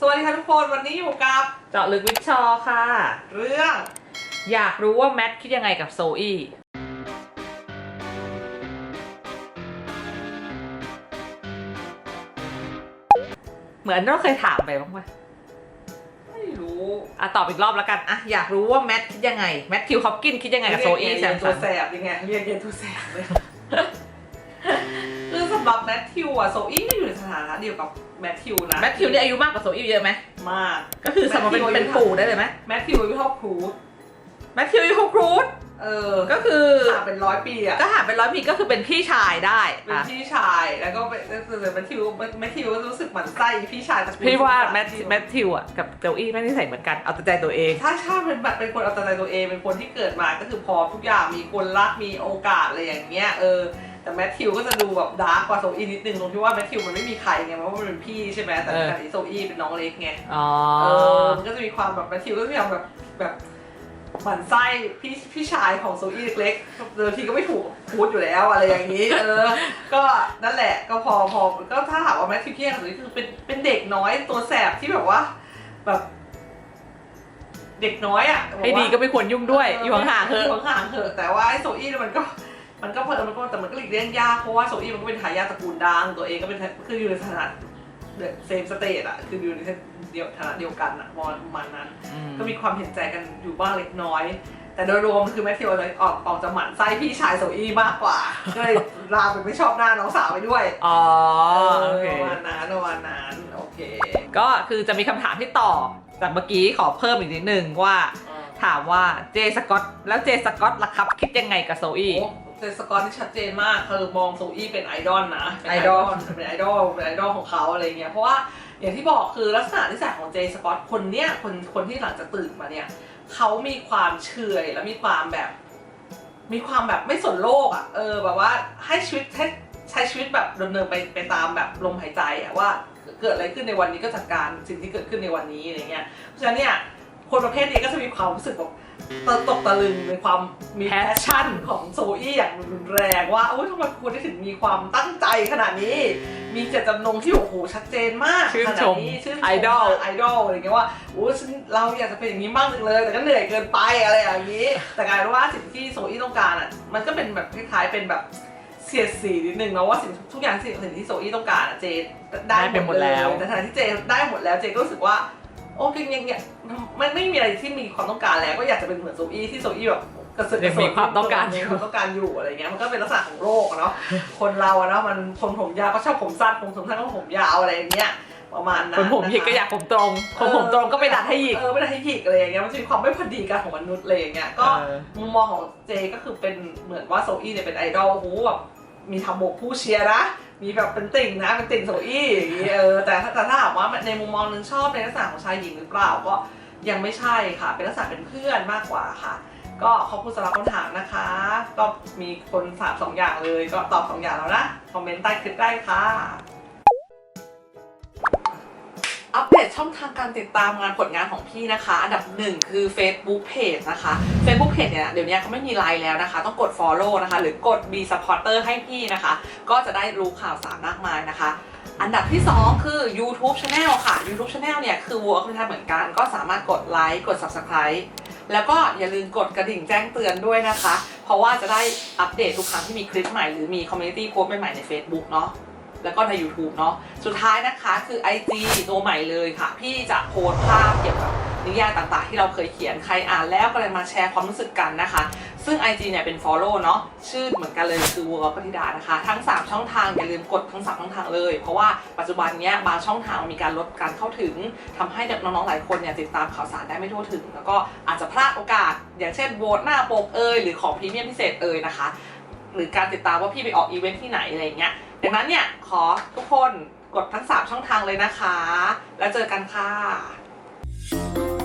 สวัสดีค่ะทุกคนวันนี้อยู่กับเจาะลึกวิกชอค่ะ เรื่อง อยากรู้ว่าแมทคิดยังไงกับโซอี้เหมือนเราเคยถามไปบ้างไหมไม่รู้อะตอบอีกรอบแล้วกันอะอยากรู้ว่าแมทคิดยังไง แมทคิวคอปกินคิดยังไงกับโซอี้แซเรียมนสัตัวนแสบยังไงเรียกเรียนตัวแสบเลยคือสำห รับแมทธิวอะโซอี้ก็อยู่ในสถานะเดียวกับแมทธิวนะแมทคิวนี่อายุมากกว่าโซอี้เยอะไหมมากก็คือสมมติเป็นแมทธิวเป็นปู่ได้เลยไหมแมทธิวอายุเท่าครูซแมทคิวอายุครูซเออก็คือห่างเป็นร้อยปีอะก็หารเป็นร้อยปีก็คือเป็นพี่ชายได้เป็นอะพี่ชายแล้วก็เป็นก็คือแมทธิวแมทธิวก็รู้สึกหมั่นไส้พี่ชายตระกูลพี่ว่าแมทธิวแมทธิวอะกับโจอี้ไม่ได้ใส่เหมือนกันเอาแต่ใจตัวเองถ้าชาเป็นแบบเป็นคนเอาแต่ใจตัวเองเป็นคนที่เกิดมาก็คือพอทุกอย่างมีคนรักมีโอกาสอะไรอย่างเงี้ยเออ แต่แมทธิวก็จะดูแบบดาร์กกว่าโซอีนิดนึงตรงที่ว่าแมทธิวมันไม่มีใครไงเพราะว่ามันเป็นพี่ใช่ไหมแต่เออขณะที่โซอีเป็นน้องเล็กไงอ๋อ เออมันก็จะมีความแบบแมทธิวก็จะมีความแบบแบบหมั่นไส้พี่พี่ชายของโซอีเล็กๆเดิมทีก็ไม่ถูกพูดอยู่แล้วอะไรอย่างนี้ เออ ก็นั่นแหละก็พอพอก็ถ้าถามว่าแมทธิวเพียงหรือคือเป็นเป็นเด็กน้อยตัวแสบที่แบบว่า แบบ เด็กน้อยอะให้ดีก็ไม่ควรยุ่งด้วย อยู่ห่างๆเถอะยู่ห่างๆเถอะแต่ว่าไอ้โซอี้เนี่ยมันก็ มันก็เพลินมันก็แต่มันก็หลีกเลี่ยงยากเพราะว่าโซอี้มันก็เป็นทายาทตระกูลดังตัวเองก็เป็นคืออยู่ในฐานะเซมสเตทอะคืออยู่ในเดียวฐานะเดียวกันอะประมาณนั้นอืมก็มีความเห็นใจกันอยู่บ้างเล็กน้อย แต่โดยรวมคือแมทธิวเลยออกออกจะหมั่นไส้พี่ชายโซอี้มากกว่าก็เลยลามไปไม่ชอบหน้าน้องสาวไปด้วยอ๋อเอโออเคประมาณนั้นประมาณนั้นโอเค ก็คือจะมีคำถามที่ต่อจากเมื่อกี้ขอเพิ่มอีกนิดนึงว่า ถามว่าเจสกอตแล้วเจสกอตล่ะครับ คิดยังไงกับโซอี้โอ้ เจสกอตที่ชัดเจนมากคือมองโซอี้เป็นไอดอลนะเป็นไอดอลเป็นไอดอลเป็นไอดอลของเขาอะไรเงี้ยเพราะว่าอย่างที่บอกคือลักษณะนิสัยของเจสกอตคนเนี้ยคนคนที่หลังจากตื่นมาเนี่ยเขามีความเฉอยและมีความแบบ มีความแบบไม่สนโลกอะเออแบบว่าให้ชีวิตให้ใช้ชีวิตแบบดำเนินไปไปตามแบบลมหายใจอะว่าเกิดอะไรขึ้นในวันนี้ก็จัดการสิ่งที่เกิดขึ้นในวันนี้อะไรเงี้ยเพราะฉะนั้นเนี่ยคนประเภทนี้ก็จะมีความรู้สึกแบบ ตตกตะลึงในความมีแพชชั่นของโซอี้อย่างรุนแรงว่าโอ้ยทำไมคุณได้ถึงมีความตั้งใจขนาดนี้ มีเจตจำนงที่โอ้โหชัดเจนมากชื่นขชนาดมนี้ชื่นชมไอดอลไอดอลอะไรเงี้ยว่าโอ้ฉันเราอยากจะเป็นอย่างนี้บ้างจังเลย แต่ก็เหนื่อยเกินไปอะไรอย่างนี้ แต่กลายเป็นว่าสิ่งที่โซอี้ต้องการอะมันก็เป็นแบบคล้ายๆเป็นแบบเสียดสีนิดนึงเนาะว่าสิ่งทุกอย่างสิ่งสิ่งที่โซอี้ต้องการอะเจได้ได้ไปหมดแล้วแต่ขณะที่เจได้หมดแล้วเจก็รู้สึกว่า โอ้ยังยังยังไม่ไม่มีอะไรที่มีความต้องการแล้ว ก็อยากจะเป็นเหมือนโซอี้ที่โซอี้แบบกระสือกระยังสนมีความต้องการอมียู่ความต้องการอยู่อะไรเงี้ยมันก็เป็นลักษณะของโลกอะเนาะคนเราอะเนาะมันคนผมยาวก็ชอบผมสั้นผมสั้นก็ผมยาวอะไรอย่างเงี้ยประมาณนั้นคนผมหยิกก็อยากผมตรงคนผมตรงก็ไปดัดให้หยิกเออไม่ดัดให้หยิกอะไรอย่างเงี้ยมันจะมีความไม่พอดีกันของมนุษย์อะไรอย่างเงี้ยก็เออมุมมองของเจก็คือเป็นเหมือนว่าโซอี้เนี่ยเป็นไอดอลโอ้โหแบบ มีทำบกผู้เชียร์นะ มีแบบเป็นติ่งนะ เป็นติ่งโซอี้อย่างงี้เออแต่ถ้าแต่ถ้าถามว่าในมุมมองหนึงชอบในลักษณะของชายหญิงหรือเปล่าก็ยังไม่ใช่ค่ะ เป็นลักษณะเป็นเพื่อนมากกว่าค่ะ ก็ขอบคุณสำหรับคำถามนะคะ ก็มีคนถามสองอย่างเลย ก็ตอบสองอย่างแล้วนะ คอมเมนต์ใต้คลิปได้ค่ะ ช่องทางการติดตามงานผลงานของพี่นะคะ อันดับหนึ่งคือ Facebook Page นะคะ Facebook Page เนี่ยเดี๋ยวนี้เขาไม่มีไลน์แล้วนะคะ ต้องกด Follow นะคะ หรือกด Be Supporter ให้พี่นะคะ ก็จะได้รู้ข่าวสารมากมายนะคะอันดับที่ 2 คือ YouTube Channel ค่ะ YouTube Channel เนี่ย คือ Work ก็ทำเหมือนกัน ก็สามารถกดไลค์กด Subscribe แล้วก็อย่าลืมกดกระดิ่งแจ้งเตือนด้วยนะคะ เพราะว่าจะได้อัปเดตทุกครั้งที่มีคลิปใหม่หรือมีคอมมูนิตี้โพสต์ใหม่ๆใน Facebook เนาะ แล้วก็ใน YouTube เนาะสุดท้ายนะคะคือ IG ตัวใหม่เลยค่ะ พี่จะโพสภาพเกี่ยวกับนิยายต่างๆ ที่เราเคยเขียนใครอ่านแล้วก็เลยมาแชร์ความรู้สึกกันนะคะ ซึ่ง IG เนี่ยเป็น Follow เนาะชื่อเหมือนกันเลยคือวัวปฏิดานะคะ ทั้ง 3 ช่องทางอย่าลืมกดทั้ง 3 ช่องทางเลย เพราะว่าปัจจุบันเนี้ยบางช่องทางมีการลดการเข้าถึงทำให้น้องๆหลายคนเนี่ยติดตามข่าวสารได้ไม่ทั่วถึง แล้วก็อาจจะพลาดโอกาส อย่างเช่นโหวตหน้าปกเอยหรือของพรีเมียมพิเศษเอยนะคะ หรือการติดตามว่าพี่ไปออกอีเวนท์ที่ไหนอะไรอย่างเงี้ย ดังนั้นเนี่ยขอทุกคนกดทั้ง 3 ช่องทางเลยนะคะ แล้วเจอกันค่ะ